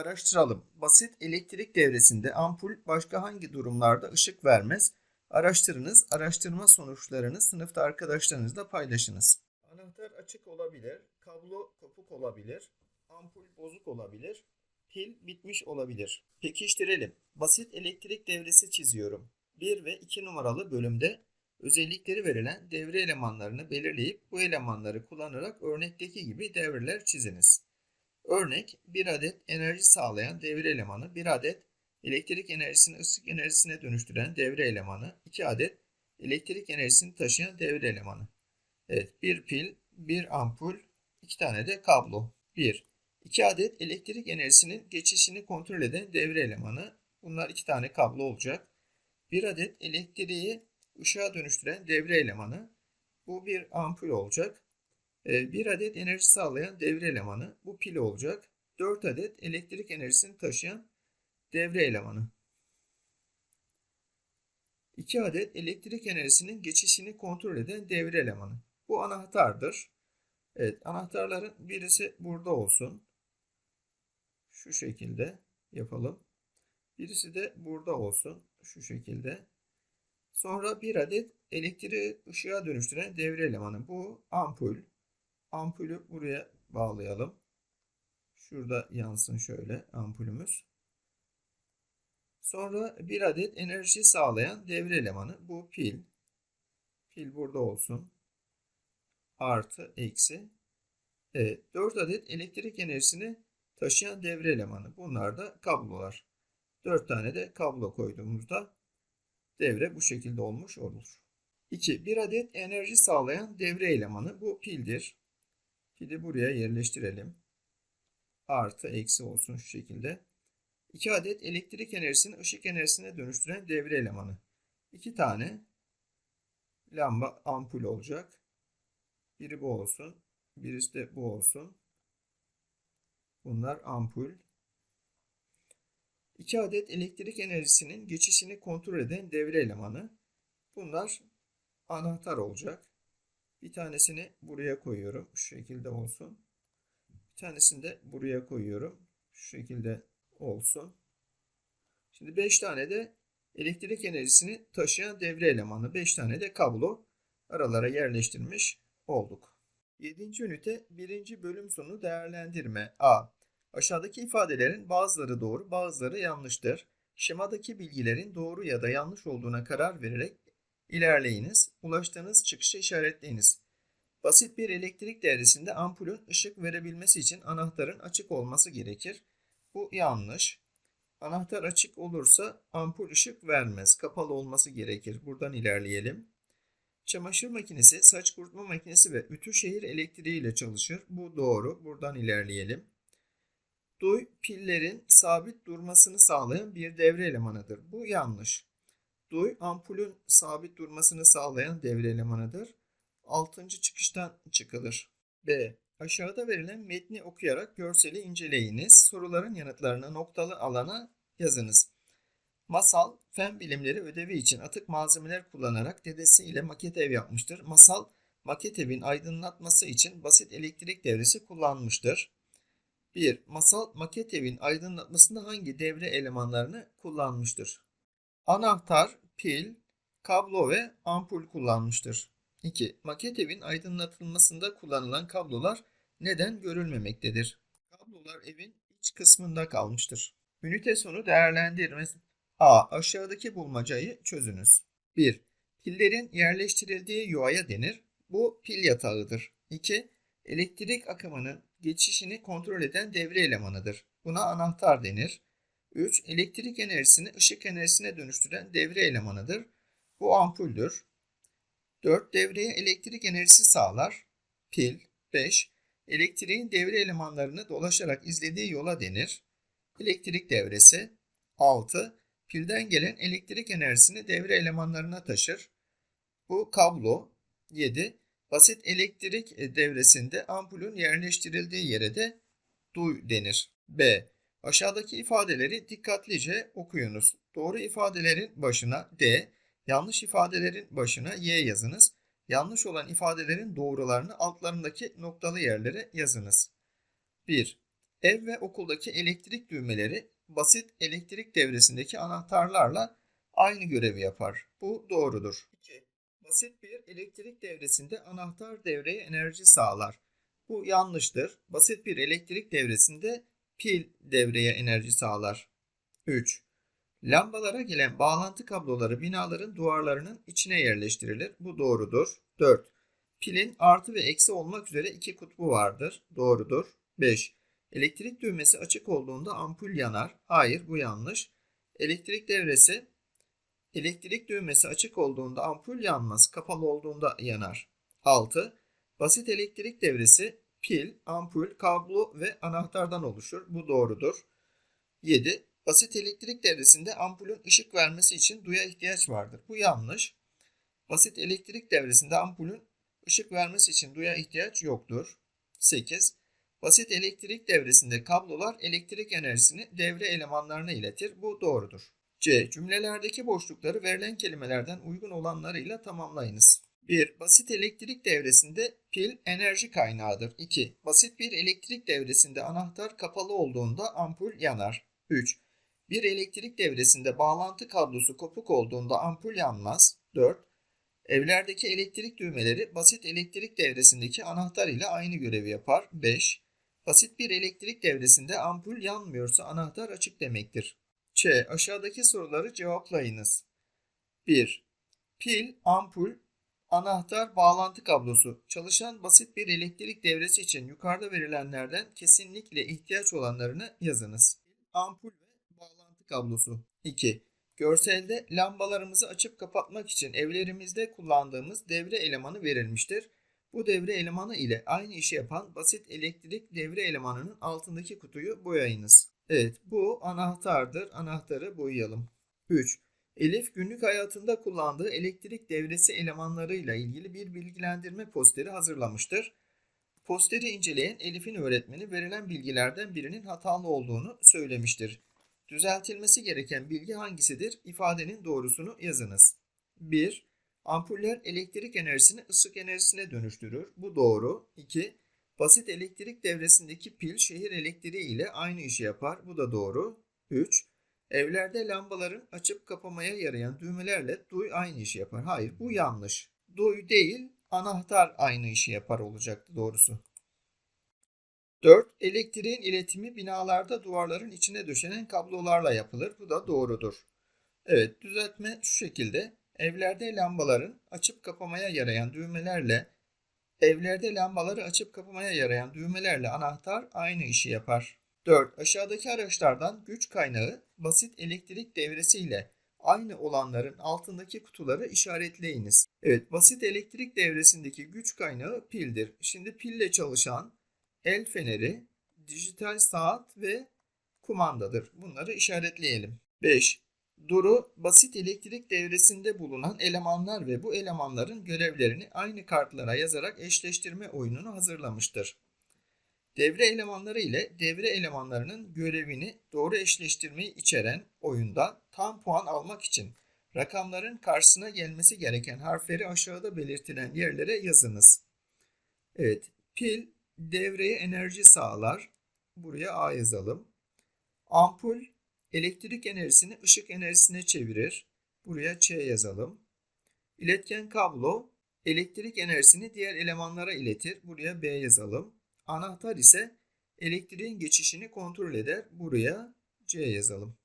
Araştıralım. Basit elektrik devresinde ampul başka hangi durumlarda ışık vermez? Araştırınız. Araştırma sonuçlarını sınıfta arkadaşlarınızla paylaşınız. Anahtar açık olabilir, kablo kopuk olabilir, ampul bozuk olabilir, pil bitmiş olabilir. Pekiştirelim. Basit elektrik devresi çiziyorum. 1 ve 2 numaralı bölümde özellikleri verilen devre elemanlarını belirleyip bu elemanları kullanarak örnekteki gibi devreler çiziniz. Örnek bir adet enerji sağlayan devre elemanı, bir adet elektrik enerjisini ışık enerjisine dönüştüren devre elemanı, iki adet elektrik enerjisini taşıyan devre elemanı. Evet, bir pil, bir ampul, iki tane de kablo. Bir, iki adet elektrik enerjisinin geçişini kontrol eden devre elemanı. Bunlar iki tane kablo olacak. Bir adet elektriği ışığa dönüştüren devre elemanı. Bu bir ampul olacak. Ee, Bir adet enerji sağlayan devre elemanı. Bu pil olacak. 4 adet elektrik enerjisini taşıyan devre elemanı. 2 adet elektrik enerjisinin geçişini kontrol eden devre elemanı. Bu anahtardır. Evet, anahtarların birisi burada olsun. Şu şekilde yapalım. Birisi de burada olsun. Şu şekilde. Sonra bir adet elektriği ışığa dönüştüren devre elemanı. Bu ampul. Ampulü buraya bağlayalım. Şurada yansın şöyle ampulümüz. Sonra bir adet enerji sağlayan devre elemanı. Bu pil. Pil burada olsun. Artı, eksi. Evet, 4 adet elektrik enerjisini taşıyan devre elemanı. Bunlar da kablolar. 4 tane de kablo koyduğumuzda devre bu şekilde olmuş olur. 2. Bir adet enerji sağlayan devre elemanı. Bu pildir. Pili buraya yerleştirelim. Artı eksi olsun şu şekilde. 2 adet elektrik enerjisini ışık enerjisine dönüştüren devre elemanı. 2 tane lamba ampul olacak. Biri bu olsun. Birisi de bu olsun. Bunlar ampul. 2 adet elektrik enerjisinin geçişini kontrol eden devre elemanı. Bunlar anahtar olacak. Bir tanesini buraya koyuyorum. Şu şekilde olsun. Bir tanesini de buraya koyuyorum. Şu şekilde olsun. Şimdi 5 tane de elektrik enerjisini taşıyan devre elemanı, 5 tane de kablo aralara yerleştirmiş olduk. 7. ünite 1. bölüm sonu değerlendirme. A. Aşağıdaki ifadelerin bazıları doğru, bazıları yanlıştır. Şemadaki bilgilerin doğru ya da yanlış olduğuna karar vererek ilerleyiniz. Ulaştığınız çıkışı işaretleyiniz. Basit bir elektrik devresinde ampulün ışık verebilmesi için anahtarın açık olması gerekir. Bu yanlış. Anahtar açık olursa ampul ışık vermez. Kapalı olması gerekir. Buradan ilerleyelim. Çamaşır makinesi, saç kurutma makinesi ve ütü şehir elektriği ile çalışır. Bu doğru. Buradan ilerleyelim. Duy, pillerin sabit durmasını sağlayan bir devre elemanıdır. Bu yanlış. Duy, ampulün sabit durmasını sağlayan devre elemanıdır. 6. çıkıştan çıkılır. B. Aşağıda verilen metni okuyarak görseli inceleyiniz. Soruların yanıtlarını noktalı alana yazınız. Masal, fen bilimleri ödevi için atık malzemeler kullanarak dedesi ile maket ev yapmıştır. Masal, maket evin aydınlatması için basit elektrik devresi kullanmıştır. 1. Masal, maket evin aydınlatmasında hangi devre elemanlarını kullanmıştır? Anahtar, pil, kablo ve ampul kullanmıştır. 2. Maket evin aydınlatılmasında kullanılan kablolar neden görülmemektedir? Kablolar evin iç kısmında kalmıştır. Ünite sonu değerlendirme. A. Aşağıdaki bulmacayı çözünüz. 1. Pillerin yerleştirildiği yuvaya denir. Bu pil yatağıdır. 2. Elektrik akımının geçişini kontrol eden devre elemanıdır. Buna anahtar denir. 3. Elektrik enerjisini ışık enerjisine dönüştüren devre elemanıdır. Bu ampuldür. 4. Devreye elektrik enerjisi sağlar. Pil. 5. Elektriğin devre elemanlarını dolaşarak izlediği yola denir. Elektrik devresi. 6. Pilden gelen elektrik enerjisini devre elemanlarına taşır. Bu kablo. 7. Basit elektrik devresinde ampulün yerleştirildiği yere de duy denir. B. Aşağıdaki ifadeleri dikkatlice okuyunuz. Doğru ifadelerin başına D, yanlış ifadelerin başına Y yazınız. Yanlış olan ifadelerin doğrularını altlarındaki noktalı yerlere yazınız. 1. Ev ve okuldaki elektrik düğmeleri basit elektrik devresindeki anahtarlarla aynı görevi yapar. Bu doğrudur. 2. Basit bir elektrik devresinde anahtar devreye enerji sağlar. Bu yanlıştır. Basit bir elektrik devresinde pil devreye enerji sağlar. 3. Lambalara gelen bağlantı kabloları binaların duvarlarının içine yerleştirilir. Bu doğrudur. 4. Pilin artı ve eksi olmak üzere iki kutbu vardır. Doğrudur. 5. Elektrik düğmesi açık olduğunda ampul yanar. Hayır bu yanlış. Elektrik devresi elektrik düğmesi açık olduğunda ampul yanmaz. Kapalı olduğunda yanar. 6. Basit elektrik devresi pil, ampul, kablo ve anahtardan oluşur. Bu doğrudur. 7. Basit elektrik devresinde ampulün ışık vermesi için duya ihtiyaç vardır. Bu yanlış. Basit elektrik devresinde ampulün ışık vermesi için duya ihtiyaç yoktur. 8. Basit elektrik devresinde kablolar elektrik enerjisini devre elemanlarına iletir. Bu doğrudur. C. Cümlelerdeki boşlukları verilen kelimelerden uygun olanlarıyla tamamlayınız. 1. Basit elektrik devresinde pil enerji kaynağıdır. 2. Basit bir elektrik devresinde anahtar kapalı olduğunda ampul yanar. 3. Bir elektrik devresinde bağlantı kablosu kopuk olduğunda ampul yanmaz. 4. Evlerdeki elektrik düğmeleri basit elektrik devresindeki anahtar ile aynı görevi yapar. 5. Basit bir elektrik devresinde ampul yanmıyorsa anahtar açık demektir. Ç. Aşağıdaki soruları cevaplayınız. 1. Pil, ampul, anahtar, bağlantı kablosu. Çalışan basit bir elektrik devresi için yukarıda verilenlerden kesinlikle ihtiyaç olanlarını yazınız. Ampul ve bağlantı kablosu. 2. Görselde lambalarımızı açıp kapatmak için evlerimizde kullandığımız devre elemanı verilmiştir. Bu devre elemanı ile aynı işi yapan basit elektrik devre elemanının altındaki kutuyu boyayınız. Evet bu anahtardır. Anahtarı boyayalım. 3. Elif günlük hayatında kullandığı elektrik devresi elemanlarıyla ilgili bir bilgilendirme posteri hazırlamıştır. Posteri inceleyen Elif'in öğretmeni verilen bilgilerden birinin hatalı olduğunu söylemiştir. Düzeltilmesi gereken bilgi hangisidir? İfadenin doğrusunu yazınız. 1. Ampuller elektrik enerjisini ışık enerjisine dönüştürür. Bu doğru. 2. Basit elektrik devresindeki pil şehir elektriği ile aynı işi yapar. Bu da doğru. 3. Evlerde lambaların açıp kapamaya yarayan düğmelerle duy aynı işi yapar. Hayır bu yanlış. Duy değil anahtar aynı işi yapar olacaktı doğrusu. 4. Elektriğin iletimi binalarda duvarların içine döşenen kablolarla yapılır. Bu da doğrudur. Evet düzeltme şu şekilde. Evlerde lambaların açıp kapamaya yarayan düğmelerle evlerde lambaları açıp kapamaya yarayan düğmelerle anahtar aynı işi yapar. 4. Aşağıdaki araçlardan güç kaynağı basit elektrik devresiyle aynı olanların altındaki kutuları işaretleyiniz. Evet, basit elektrik devresindeki güç kaynağı pildir. Şimdi pille çalışan el feneri, dijital saat ve kumandadır. Bunları işaretleyelim. 5. Duru basit elektrik devresinde bulunan elemanlar ve bu elemanların görevlerini aynı kartlara yazarak eşleştirme oyununu hazırlamıştır. Devre elemanları ile devre elemanlarının görevini doğru eşleştirmeyi içeren oyunda tam puan almak için rakamların karşısına gelmesi gereken harfleri aşağıda belirtilen yerlere yazınız. Evet, pil devreye enerji sağlar. Buraya A yazalım. Ampul elektrik enerjisini ışık enerjisine çevirir. Buraya Ç yazalım. İletken kablo elektrik enerjisini diğer elemanlara iletir. Buraya B yazalım. Anahtar ise elektriğin geçişini kontrol eder. Buraya C yazalım.